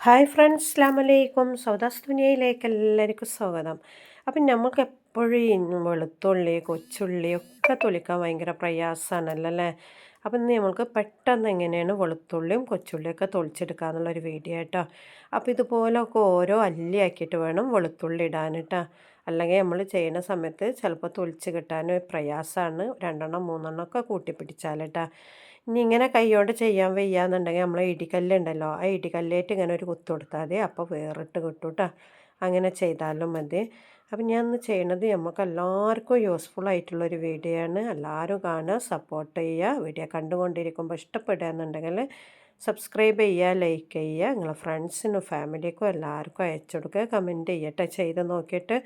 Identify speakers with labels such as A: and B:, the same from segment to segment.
A: Hi friends സ്ലാമലൈക്കും സൗദാസ് ദുനിയയിലേക്ക് എല്ലാവർക്കും സ്വാഗതം. അപ്പം നമുക്ക് എപ്പോഴും വെളുത്തുള്ളി കൊച്ചുള്ളി ഒക്കെ തൊലിക്കാൻ ഭയങ്കര പ്രയാസമാണല്ലോ അല്ലേ അപ്പം ഇന്ന് നമ്മൾക്ക് പെട്ടെന്ന് എങ്ങനെയാണ് വെളുത്തുള്ളിയും കൊച്ചുള്ളിയൊക്കെ തൊളിച്ചെടുക്കുക എന്നുള്ളൊരു വീഡിയോ കേട്ടോ അപ്പോൾ ഇതുപോലൊക്കെ ഓരോ അല്ലിയാക്കിയിട്ട് വേണം വെളുത്തുള്ളി ഇടാൻ അല്ലെങ്കിൽ നമ്മൾ ചെയ്യുന്ന സമയത്ത് ചിലപ്പോൾ തൊളിച്ച് കിട്ടാൻ പ്രയാസമാണ്. രണ്ടെണ്ണം മൂന്നെണ്ണം ഒക്കെ കൂട്ടിപ്പിടിച്ചാൽ കേട്ടോ ഇനി ഇങ്ങനെ കൈയോട് ചെയ്യാൻ വയ്യാന്നുണ്ടെങ്കിൽ നമ്മൾ ഇടിക്കല്ലുണ്ടല്ലോ ആ ഇടിക്കല്ലേറ്റ് ഇങ്ങനെ ഒരു കുത്തു കൊടുത്താൽ മതി. അപ്പോൾ വേറിട്ട് കിട്ടും കേട്ടോ അങ്ങനെ ചെയ്താലും മതി. അപ്പം ഞാൻ ഇന്ന് ചെയ്യണത് നമുക്ക് എല്ലാവർക്കും യൂസ്ഫുൾ ആയിട്ടുള്ളൊരു വീഡിയോ ആണ് എല്ലാവരും കാണുക സപ്പോർട്ട് ചെയ്യുക. വീഡിയോ കണ്ടുകൊണ്ടിരിക്കുമ്പോൾ ഇഷ്ടപ്പെടുക എന്നുണ്ടെങ്കിൽ സബ്സ്ക്രൈബ് ചെയ്യുക ലൈക്ക് ചെയ്യുക. നിങ്ങളെ ഫ്രണ്ട്സിനും ഫാമിലിക്കും എല്ലാവർക്കും അയച്ചു കൊടുക്കുക. കമന്റ് ചെയ്യട്ടെ ചെയ്ത് നോക്കിയിട്ട്.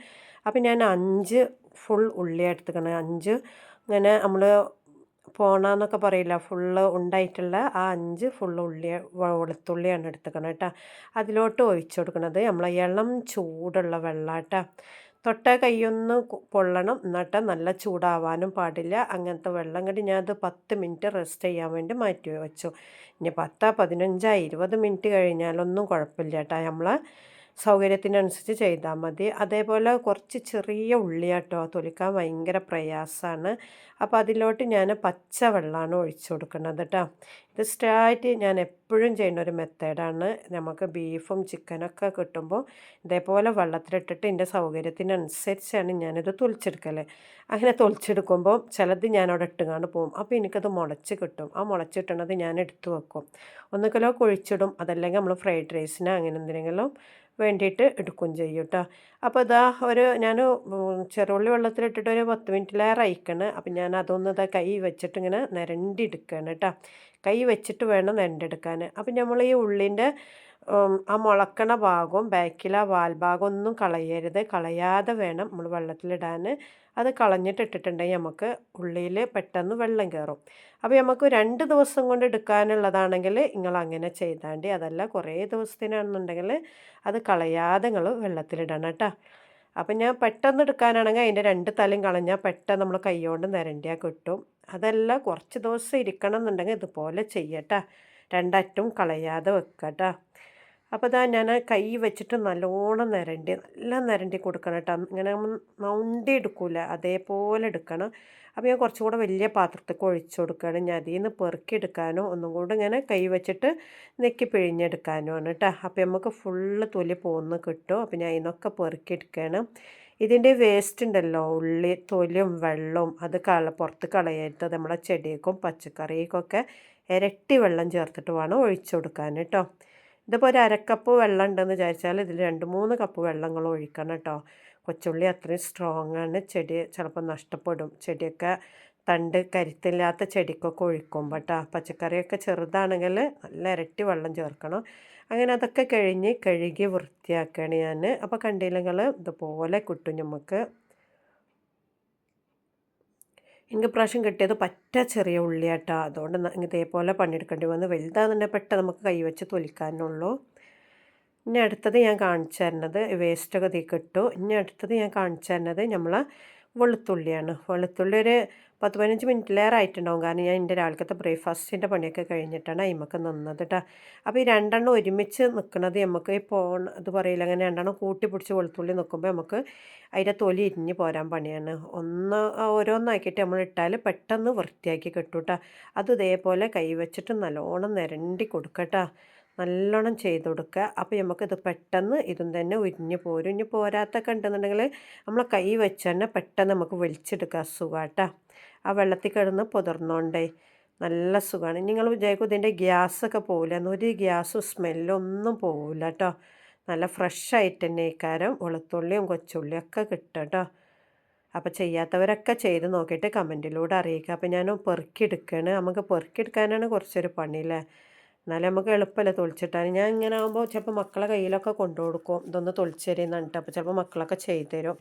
A: അപ്പം ഞാൻ അഞ്ച് ഫുൾ ഉള്ളി എടുത്തുക്കണേ അഞ്ച് ഇങ്ങനെ നമ്മൾ പോണാന്നൊക്കെ പറയില്ല. ഫുള്ള് ഉണ്ടായിട്ടുള്ള ആ അഞ്ച് ഫുള്ള് ഉള്ളി വെളുത്തുള്ളിയാണ് എടുത്തുക്കണം കേട്ടോ. അതിലോട്ട് ഒഴിച്ചു കൊടുക്കുന്നത് നമ്മൾ ഇളം ചൂടുള്ള വെള്ളം കേട്ടോ തൊട്ട കൈയൊന്ന് പൊള്ളണം. എന്നിട്ട് നല്ല ചൂടാവാനും പാടില്ല. അങ്ങനത്തെ വെള്ളം കണ്ടി ഞാനത് പത്ത് മിനിറ്റ് റെസ്റ്റ് ചെയ്യാൻ വേണ്ടി മാറ്റി വെച്ചു. ഇനി പത്ത് പതിനഞ്ച് ഇരുപത് മിനിറ്റ് കഴിഞ്ഞാലൊന്നും കുഴപ്പമില്ല കേട്ടോ. നമ്മൾ സൗകര്യത്തിനനുസരിച്ച് ചെയ്താൽ മതി. അതേപോലെ കുറച്ച് ചെറിയ ഉള്ളിയാട്ടോ തൊലിക്കാൻ ഭയങ്കര പ്രയാസമാണ്. അപ്പോൾ അതിലോട്ട് ഞാൻ പച്ച വെള്ളമാണ് ഒഴിച്ചു കൊടുക്കുന്നത് കേട്ടോ. ഇത് സ്റ്റായിട്ട് ഞാൻ എപ്പോഴും ചെയ്യുന്ന ഒരു മെത്തേഡാണ്. നമുക്ക് ബീഫും ചിക്കനൊക്കെ കിട്ടുമ്പോൾ ഇതേപോലെ വെള്ളത്തിലിട്ടിട്ട് എന്റെ സൗകര്യത്തിനനുസരിച്ചാണ് ഞാനിത് തൊളിച്ചെടുക്കൽ അങ്ങനെ തൊളിച്ചെടുക്കുമ്പോൾ ചിലത് ഞാൻ അവിടെ ഇട്ടുകാണ്ട് പോകും. അപ്പോൾ എനിക്കത് മുളച്ച് കിട്ടും. ആ മുളച്ചിട്ടണത് ഞാൻ എടുത്തു വെക്കും. ഒന്നുകിലോ കുഴിച്ചിടും. അതല്ലെങ്കിൽ നമ്മൾ ഫ്രൈഡ് റൈസിന് അങ്ങനെ എന്തെങ്കിലും വേണ്ടിയിട്ട് എടുക്കുകയും ചെയ്യും കേട്ടോ. അപ്പോൾ ഇതാ ഒരു ഞാൻ ചെറുള്ളി വെള്ളത്തിലിട്ടിട്ട് ഒരു പത്ത് മിനിറ്റിലേറെ അയക്കണം അപ്പം ഞാൻ അതൊന്ന് ഇതാ കൈ വെച്ചിട്ട് ഇങ്ങനെ നിരണ്ടി എടുക്കുകയാണ് കേട്ടോ. കൈ വെച്ചിട്ട് വേണം നിരണ്ടെടുക്കാൻ. അപ്പം നമ്മൾ ഈ ഉള്ളിന്റെ ആ മുളക്കണ ഭാഗവും ബാക്കിലെ വാൽഭാഗം ഒന്നും കളയരുത്. കളയാതെ വേണം നമ്മൾ വെള്ളത്തിലിടാൻ. അത് കളഞ്ഞിട്ട് ഇട്ടിട്ടുണ്ടെങ്കിൽ നമുക്ക് ഉള്ളിയിൽ പെട്ടെന്ന് വെള്ളം കയറും. അപ്പോൾ നമുക്ക് രണ്ട് ദിവസം കൊണ്ട് എടുക്കാനുള്ളതാണെങ്കിൽ നിങ്ങൾ അങ്ങനെ ചെയ്താണ്ടി അതല്ല കുറേ ദിവസത്തിനാണെന്നുണ്ടെങ്കിൽ അത് കളയാതെ നിങ്ങൾ വെള്ളത്തിലിടണം കേട്ടോ. അപ്പം ഞാൻ പെട്ടെന്ന് എടുക്കാനാണെങ്കിൽ അതിന്റെ രണ്ട് തലയും കളഞ്ഞാൽ പെട്ടെന്ന് നമ്മൾ കൈകൊണ്ട് നിരണ്ടിയാൽ കിട്ടും. അതല്ല കുറച്ച് ദിവസം ഇരിക്കണം എന്നുണ്ടെങ്കിൽ ഇതുപോലെ ചെയ്യട്ടോ രണ്ടറ്റും കളയാതെ വെക്കട്ടോ അപ്പോൾ ഇതാ ഞാൻ കൈ വെച്ചിട്ട് നല്ലോണം നിരണ്ടി നല്ല നിരണ്ടി കൊടുക്കണം കേട്ടോ. ഇങ്ങനെ നൗണ്ടി എടുക്കൂല അതേപോലെ എടുക്കണം. അപ്പോൾ ഞാൻ കുറച്ചും കൂടെ വലിയ പാത്രത്തേക്ക് ഒഴിച്ചു കൊടുക്കുകയാണ്. ഞാൻ അതിൽ നിന്ന് പെറുക്കിയെടുക്കാനോ ഒന്നും കൂടെ ഇങ്ങനെ കൈ വെച്ചിട്ട് നെക്കി പിഴിഞ്ഞെടുക്കാനോ ആണ് കേട്ടോ. അപ്പോൾ നമുക്ക് ഫുള്ള് തൊലി പോകുന്ന കിട്ടും. അപ്പോൾ ഞാൻ അതിനൊക്കെ പെറുക്കിയെടുക്കുകയാണ് ഇതിന്റെ വേസ്റ്റ് ഉണ്ടല്ലോ ഉള്ളി തൊലിയും വെള്ളവും അത് കള പുറത്ത് കളയരുത്. നമ്മളെ ചെടിക്കും പച്ചക്കറിക്കൊക്കെ ഇരട്ടി വെള്ളം ചേർത്തിട്ട് വേണം ഒഴിച്ചു കൊടുക്കാൻ കേട്ടോ. ഇതിപ്പോൾ ഒരു അരക്കപ്പ് വെള്ളം ഉണ്ടെന്ന് വിചാരിച്ചാൽ ഇതിൽ രണ്ട് മൂന്ന് കപ്പ് വെള്ളങ്ങൾ ഒഴിക്കണം കേട്ടോ. കൊച്ചുള്ളി അത്രയും സ്ട്രോങ് ആണ്. ചെടി ചിലപ്പോൾ നഷ്ടപ്പെടും. ചെടിയൊക്കെ തണ്ട് കരുത്തില്ലാത്ത ചെടിക്കൊക്കെ ഒഴിക്കും കേട്ടോ. പച്ചക്കറിയൊക്കെ ചെറുതാണെങ്കിൽ നല്ല ഇരട്ടി വെള്ളം ചേർക്കണം. അങ്ങനെ അതൊക്കെ കഴിഞ്ഞ് കഴുകി വൃത്തിയാക്കുകയാണ് ഞാൻ. അപ്പോൾ കണ്ടില്ലെങ്കിൽ ഇതുപോലെ കിട്ടും നമുക്ക്. എനിക്ക് പ്രാവശ്യം കിട്ടിയത് പറ്റ ചെറിയ ഉള്ളിയാട്ടോ. അതുകൊണ്ട് ഇതേപോലെ പണിയെടുക്കേണ്ടി വന്ന്. വലുതാണെന്നെ പെട്ടെന്ന് നമുക്ക് കൈവച്ച് തൊലിക്കാനുള്ളൂ. ഇനി അടുത്തത് ഞാൻ കാണിച്ചു തരുന്നത് വേസ്റ്റൊക്കെ കിട്ടും. ഇനി അടുത്തത് ഞാൻ കാണിച്ചു തരുന്നത് നമ്മൾ വെളുത്തുള്ളിയാണ്. വെളുത്തുള്ളി ഒരു പത്ത് പതിനഞ്ച് മിനിറ്റിലേറെ ആയിട്ടുണ്ടാവും കാരണം ഞാൻ എന്റെ രാവിലത്തെ ബ്രേക്ക്ഫാസ്റ്റിന്റെ പണിയൊക്കെ കഴിഞ്ഞിട്ടാണ് അമ്മയ്ക്ക് നിന്നത് കേട്ടോ അപ്പോൾ ഈ രണ്ടെണ്ണം ഒരുമിച്ച് നിൽക്കുന്നത് നമുക്ക് പോൺ ഇത് പറയില്ല അങ്ങനെ രണ്ടെണ്ണം കൂട്ടി പിടിച്ച് വെളുത്തുള്ളി നിൽക്കുമ്പോൾ നമുക്ക് അതിന്റെ തൊലി ഇരിഞ്ഞ് പോരാൻ പണിയാണ്. ഒന്ന് ഓരോന്നാക്കിയിട്ട് നമ്മൾ ഇട്ടാൽ പെട്ടെന്ന് വൃത്തിയാക്കി കിട്ടും കേട്ടോ അത് ഇതേപോലെ കൈവച്ചിട്ട് നല്ലോണം നിരണ്ടി കൊടുക്കട്ടോ. നല്ലോണം ചെയ്ത് കൊടുക്കുക. അപ്പോൾ നമുക്കിത് പെട്ടെന്ന് ഇതും തന്നെ ഉരിഞ്ഞ് പോരും. ഇനി പോരാത്തൊക്കെ ഉണ്ടെന്നുണ്ടെങ്കിൽ നമ്മൾ കൈ വെച്ച് തന്നെ പെട്ടെന്ന് നമുക്ക് വലിച്ചെടുക്കുക. സുഖമാട്ടോ ആ വെള്ളത്തിൽ കിടന്ന് പുതിർന്നോണ്ടേ നല്ല സുഖമാണ്. നിങ്ങൾ വിചാരിക്കും ഇതിന്റെ ഗ്യാസൊക്കെ പോകില്ല എന്നൊരു ഗ്യാസും സ്മെല്ലും ഒന്നും പോകില്ല കേട്ടോ. നല്ല ഫ്രഷ് ആയിട്ട് തന്നെ ഇക്കാരം വെളുത്തുള്ളിയും കൊച്ചുള്ളിയും ഒക്കെ കിട്ടും കേട്ടോ. അപ്പോൾ ചെയ്യാത്തവരൊക്കെ ചെയ്ത് നോക്കിയിട്ട് കമന്റിലൂടെ അറിയിക്കുക. അപ്പോൾ ഞാൻ പെറുക്കിയെടുക്കുകയാണ് നമുക്ക് പെറുക്കിയെടുക്കാനാണ് കുറച്ചൊരു പണിയില്ലേ? എന്നാലും നമുക്ക് എളുപ്പമല്ലേ തൊളിച്ചിട്ടാൻ ഞാൻ ഇങ്ങനെ ആകുമ്പോൾ ചിലപ്പോൾ മക്കളെ കയ്യിലൊക്കെ കൊണ്ടു കൊടുക്കും ഇതൊന്ന് തൊളിച്ചെറിയുന്നുണ്ട് അപ്പോൾ ചിലപ്പോൾ മക്കളൊക്കെ ചെയ്തു തരും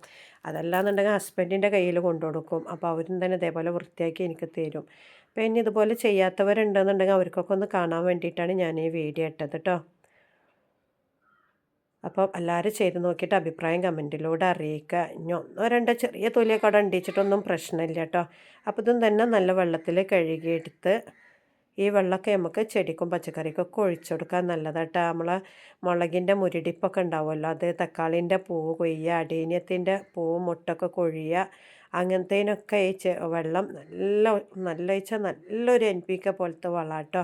A: അതല്ലാന്നുണ്ടെങ്കിൽ ഹസ്ബൻഡിന്റെ കയ്യിൽ കൊണ്ടു കൊടുക്കും അപ്പോൾ അവരും തന്നെ ഇതേപോലെ വൃത്തിയാക്കി എനിക്ക് തരും. അപ്പോൾ ഇനി ഇതുപോലെ ചെയ്യാത്തവരുണ്ടെന്നുണ്ടെങ്കിൽ അവർക്കൊക്കെ ഒന്ന് കാണാൻ വേണ്ടിയിട്ടാണ് ഞാൻ ഈ വീഡിയോ ഇട്ടത് കേട്ടോ അപ്പോൾ എല്ലാവരും ചെയ്ത് നോക്കിയിട്ട് അഭിപ്രായം കമന്റിലൂടെ അറിയിക്കുക. ഇനി ഒന്നോ രണ്ടോ ചെറിയ തൊലിയൊക്കെ അവിടെ ഉണ്ടിച്ചിട്ടൊന്നും പ്രശ്നമില്ല കേട്ടോ അപ്പോൾ ഇതും തന്നെ നല്ല വെള്ളത്തിൽ കഴുകിയെടുത്ത് ഈ വെള്ളമൊക്കെ നമുക്ക് ചെടിക്കും പച്ചക്കറിക്കൊക്കെ ഒഴിച്ചു കൊടുക്കാൻ നല്ലതാട്ടോ. നമ്മളെ മുളകിന്റെ മുരടിപ്പൊക്കെ ഉണ്ടാവുമല്ലോ അത് തക്കാളിന്റെ പൂവ് കൊയ്യുക അടീനിയത്തിന്റെ പൂവ് മുട്ടൊക്കെ കൊഴിയുക അങ്ങനത്തേനൊക്കെ ഈ വെള്ളം നല്ല നല്ല വെച്ചാൽ നല്ലൊരു എൻ പി കെ പോലത്തെ വളമാണ് കേട്ടോ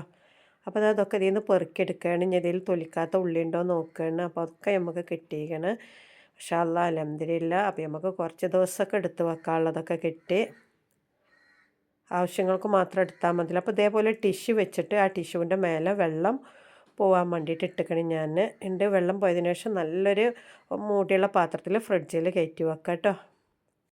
A: അപ്പോൾ അതൊക്കെ ഇതിൽ നിന്ന് പെറുക്കിയെടുക്കുകയാണ് ഇനി ഇതിൽ തൊലിക്കാത്ത ഉള്ളി ഉണ്ടോ നോക്കുകയാണ് അപ്പോൾ അതൊക്കെ നമുക്ക് കിട്ടിയിരിക്കണം. പക്ഷേ അല്ല അലഹമില്ല അപ്പോൾ നമുക്ക് കുറച്ച് ദിവസമൊക്കെ എടുത്ത് വെക്കാനുള്ളതൊക്കെ കിട്ടി. ആവശ്യങ്ങൾക്ക് മാത്രം എടുത്താൽ മതി. അപ്പോൾ ഇതേപോലെ ടിഷ്യൂ വെച്ചിട്ട് ആ ടിഷ്യൂവിന്റെ മേലെ വെള്ളം പോകാൻ വേണ്ടിയിട്ട് ഇട്ടിക്കണം ഞാൻ. എന്റെ വെള്ളം പോയതിനു ശേഷം നല്ലൊരു മൂടിയുള്ള പാത്രത്തിൽ ഫ്രിഡ്ജിൽ കയറ്റി വെക്കാം കേട്ടോ.